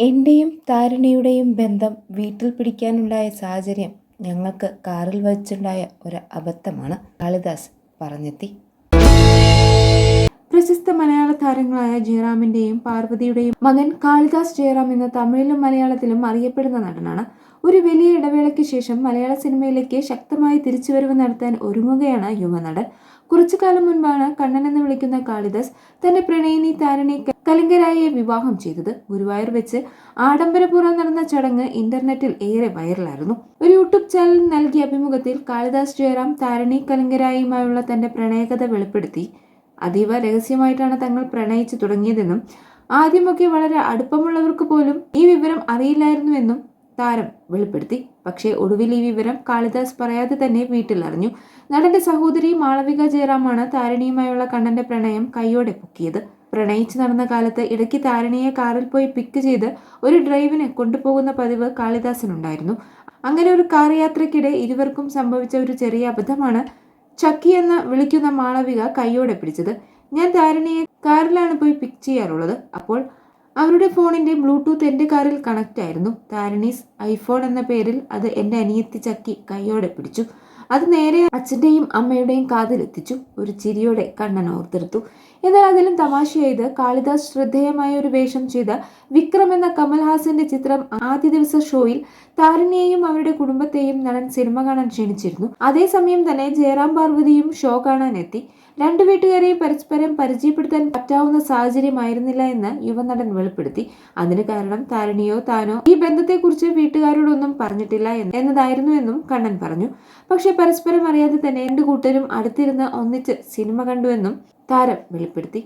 എന്റെയും താരുണിയുടെയും ബന്ധം വീട്ടിൽ പിടിക്കാനുണ്ടായ സാഹചര്യം ഞങ്ങൾക്ക് കാറിൽ വച്ചുണ്ടായ ഒരു അബദ്ധമാണ് കാളിദാസ് പറഞ്ഞെത്തി. പ്രശസ്ത മലയാള താരങ്ങളായ ജയറാമിന്റെയും പാർവതിയുടെയും മകൻ കാളിദാസ് ജയറാം എന്ന തമിഴിലും മലയാളത്തിലും അറിയപ്പെടുന്ന നടനാണ്. ഒരു വലിയ ഇടവേളയ്ക്ക് ശേഷം മലയാള സിനിമയിലേക്ക് ശക്തമായി തിരിച്ചുവരവ് നടത്താൻ ഒരുങ്ങുകയാണ് യുവനടൻ. കുറച്ചു കാലം മുൻപാണ് കണ്ണൻ എന്ന് വിളിക്കുന്ന കാളിദാസ് തന്റെ പ്രണയിനി താരണി കലിംഗരായെ വിവാഹം ചെയ്തത് ഗുരുവായൂർ വെച്ച് ആഡംബരപൂർവം നടന്ന ചടങ്ങ് ഇന്റർനെറ്റിൽ ഏറെ വൈറലായിരുന്നു. ഒരു യൂട്യൂബ് ചാനൽ നൽകിയ അഭിമുഖത്തിൽ കാളിദാസ് ജയറാം താരണി കലിംഗരായുമായുള്ള തന്റെ പ്രണയകഥ വെളിപ്പെടുത്തി. അതീവ രഹസ്യമായിട്ടാണ് തങ്ങൾ പ്രണയിച്ചു തുടങ്ങിയതെന്നും ആദ്യമൊക്കെ വളരെ അടുപ്പമുള്ളവർക്ക് പോലും ഈ വിവരം അറിയില്ലായിരുന്നുവെന്നും താരം വെളിപ്പെടുത്തി. പക്ഷേ ഒടുവിൽ ഈ വിവരം കാളിദാസ് പറയാതെ തന്നെ വീട്ടിൽ അറിഞ്ഞു. നടന്റെ സഹോദരി മാളവിക ജയറാമാണ് താരണിയുമായുള്ള കണ്ണന്റെ പ്രണയം കൈയോടെ പൊക്കിയത്. പ്രണയിച്ചു നടന്ന കാലത്ത് ഇടയ്ക്ക് താരണിയെ കാറിൽ പോയി പിക്ക് ചെയ്ത് ഒരു ഡ്രൈവിന് കൊണ്ടുപോകുന്ന പതിവ് കാളിദാസനുണ്ടായിരുന്നു. അങ്ങനെ ഒരു കാർ യാത്രയ്ക്കിടെ ഇരുവർക്കും സംഭവിച്ച ഒരു ചെറിയ അബദ്ധമാണ് ചക്കി എന്ന് വിളിക്കുന്ന മാളവിക കൈയോടെ പിടിച്ചത്. ഞാൻ താരണിയെ കാറിലാണ് പോയി പിക്ക് ചെയ്യാറുള്ളത്. അപ്പോൾ അവരുടെ ഫോണിന്റെ ബ്ലൂടൂത്ത് എന്റെ കാറിൽ കണക്റ്റ് ആയിരുന്നു. താരണീസ് ഐഫോൺ എന്ന പേരിൽ അത് എന്റെ അനിയത്തി ചക്കി കൈയോടെ പിടിച്ചു. അത് നേരെ അച്ഛന്റെയും അമ്മയുടെയും കാതിലെത്തിച്ചു. ഒരു ചിരിയോടെ കണ്ണൻ ഓർത്തെടുത്തു. എന്നാൽ അതിലും തമാശയായത് കാളിദാസ് ശ്രദ്ധേയമായ ഒരു വേഷം ചെയ്ത വിക്രം എന്ന കമൽഹാസന്റെ ചിത്രം ആദ്യ ദിവസ ഷോയിൽ താരണിയെയും അവരുടെ കുടുംബത്തെയും നടൻ സിനിമ കാണാൻ ക്ഷണിച്ചിരുന്നു. അതേസമയം തന്നെ ജയറാം പാർവതിയും ഷോ കാണാനെത്തി രണ്ടു വീട്ടുകാരെയും പരസ്പരം പരിചയപ്പെടുത്താൻ പറ്റാവുന്ന സാഹചര്യമായിരുന്നില്ല എന്ന് യുവനടൻ വെളിപ്പെടുത്തി. അതിന് കാരണം താരണിയോ താനോ ഈ ബന്ധത്തെക്കുറിച്ച് വീട്ടുകാരോടൊന്നും പറഞ്ഞിട്ടില്ല എന്നതായിരുന്നു എന്നും കണ്ണൻ പറഞ്ഞു. പക്ഷെ പരസ്പരം അറിയാതെ തന്നെ രണ്ട് കൂട്ടരും അടുത്തിരുന്ന് ഒന്നിച്ച് സിനിമ കണ്ടുവെന്നും താരം വെളിപ്പെടുത്തി.